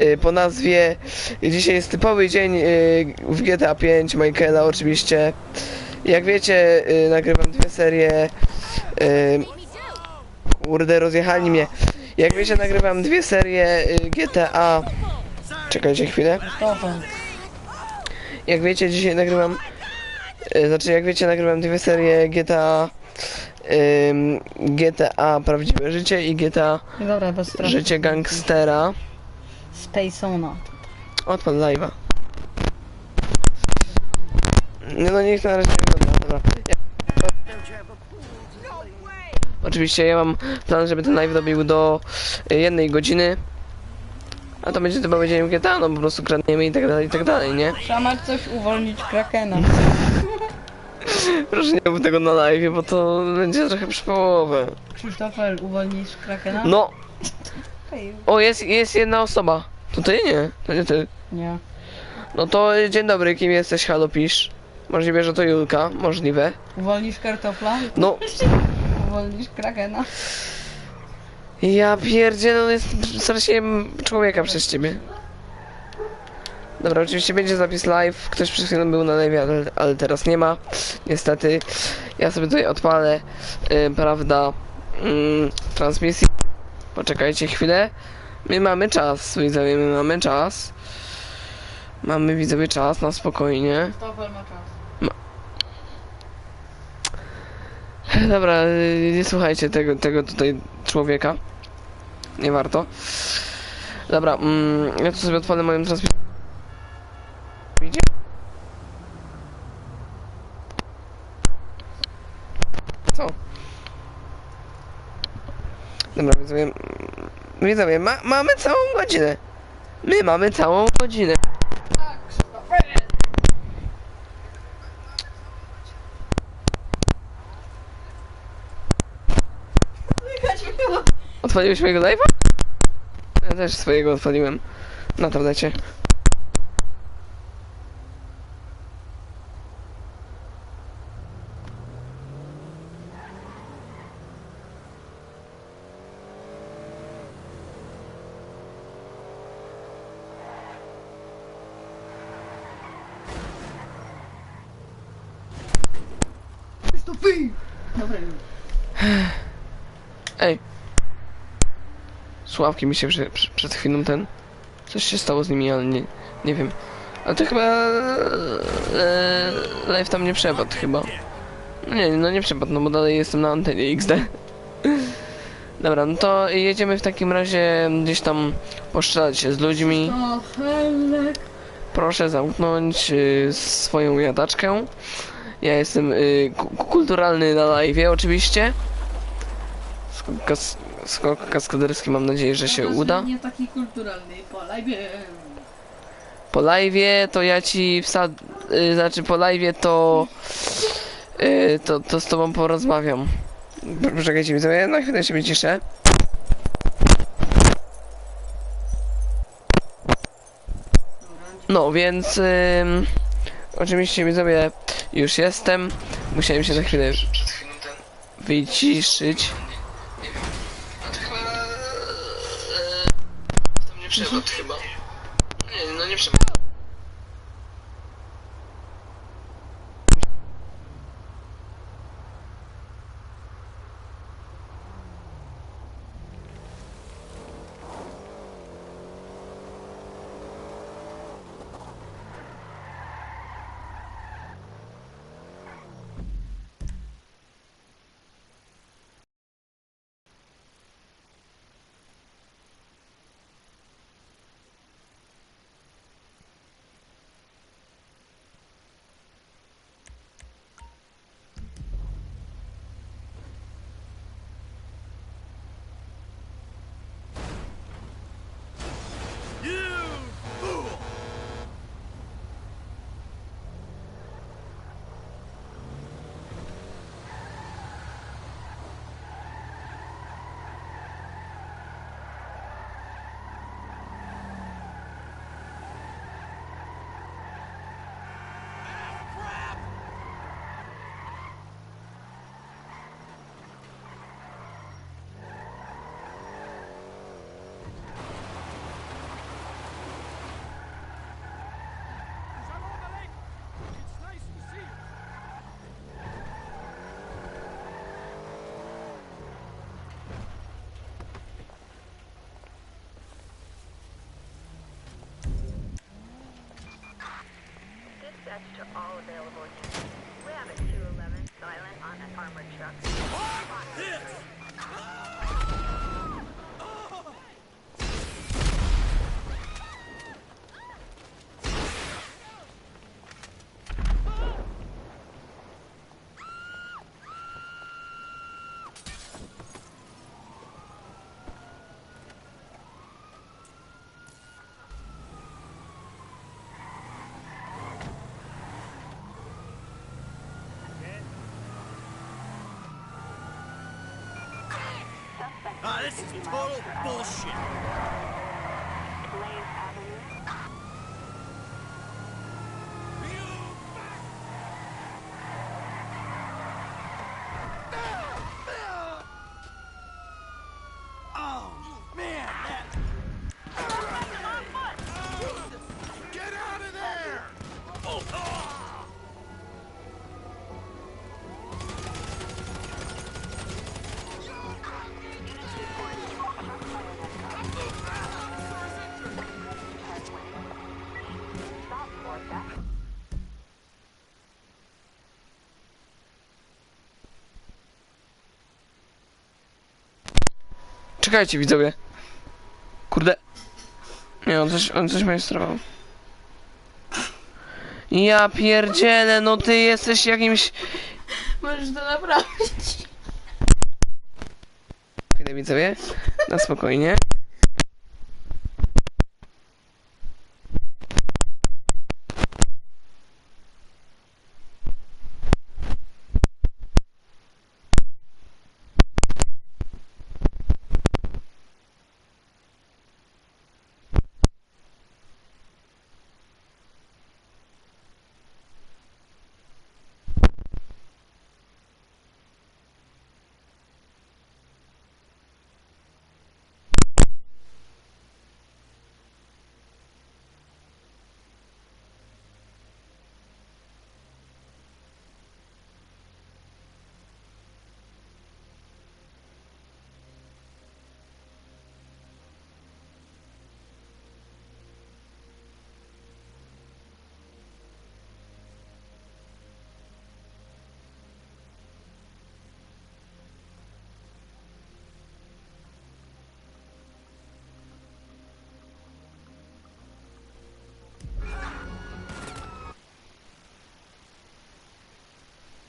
y, po nazwie Dzisiaj jest typowy dzień y, w GTA 5 Michaela oczywiście. Jak wiecie, y, nagrywam dwie serie. Kurde, rozjechali mnie. Jak wiecie, nagrywam dwie serie GTA. Czekajcie chwilę. Jak wiecie, dzisiaj nagrywam. Znaczy, jak wiecie, nagrywam dwie serie GTA. GTA Prawdziwe Życie i GTA Dobra. Życie Gangstera. Spacona. Odpal live'a. Nie no, niech na razie nie wygląda, dobra. Ja... Oczywiście ja mam plan, żeby ten live dobił do y, jednej godziny. A to będzie typowy dzień GTA, no po prostu kradniemy i tak dalej, i tak dalej, nie? Trzeba coś uwolnić Krakena. Proszę nie mów tego na live, bo to będzie trochę przypałowe. Krzysztofer, uwolnisz Krakena? No, O jest, jest jedna osoba. To ty nie, to nie ty. Nie. No to y, dzień dobry, kim jesteś, halo pisz. Możliwe, że to Julka, możliwe. Uwolnisz kartofla? No, Uwolnisz Krakena? Ja pierdzielę, no jest straciłem człowieka przez ciebie. Dobra, oczywiście będzie zapis live. Ktoś przed chwilą był na live, ale, ale teraz nie ma. Niestety. Ja sobie tutaj odpalę, y, prawda, mm, transmisję. Poczekajcie chwilę. My mamy czas, widzowie, my mamy czas. Mamy widzowie czas, na spokojnie. Ma czas. Dobra, y, nie słuchajcie tego, tego tutaj człowieka. Nie warto. Dobra, mm, ja tu sobie odpalę moją transmisję. Idzie? Dobra, widzowie, widzowie, ma, mamy całą godzinę. My mamy całą godzinę. Odpaliłeś mojego live'a? Ja też swojego odpaliłem. Na tablecie. Dobra, Ej. Sławki mi się przy, przy, przed chwilą ten. Coś się stało z nimi, ale nie, nie wiem. Ale to chyba. E, live tam nie przepadł chyba. No nie, no nie przepadł, no bo dalej jestem na antenie XD. Dobra, no to jedziemy w takim razie gdzieś tam poszczelać się z ludźmi. Proszę zamknąć y, swoją jadaczkę. Ja jestem y, ku- kulturalny na live oczywiście. Skok, kas, skok kaskaderski mam nadzieję, że się uda. Nie taki kulturalny, po live. Po live to ja ci wsad... Y, znaczy po live to, y, to... To z tobą porozmawiam. Poczekajcie mi sobie, na chwilę się wyciszę. No, więc... ym, oczywiście widzowie, już jestem. Musiałem się na chwilę wyciszyć. Tam nie przepadł chyba. Nie, no nie przepadł. Dispatch to all available units. We have a 211 silent on an armored truck. Suspect Ah, this is total bullshit. Czekajcie widzowie. Kurde. Nie, on coś, on coś majstrował. Ja pierdzielę, no ty jesteś jakimś... Możesz to naprawić. Chwilę widzowie, na spokojnie.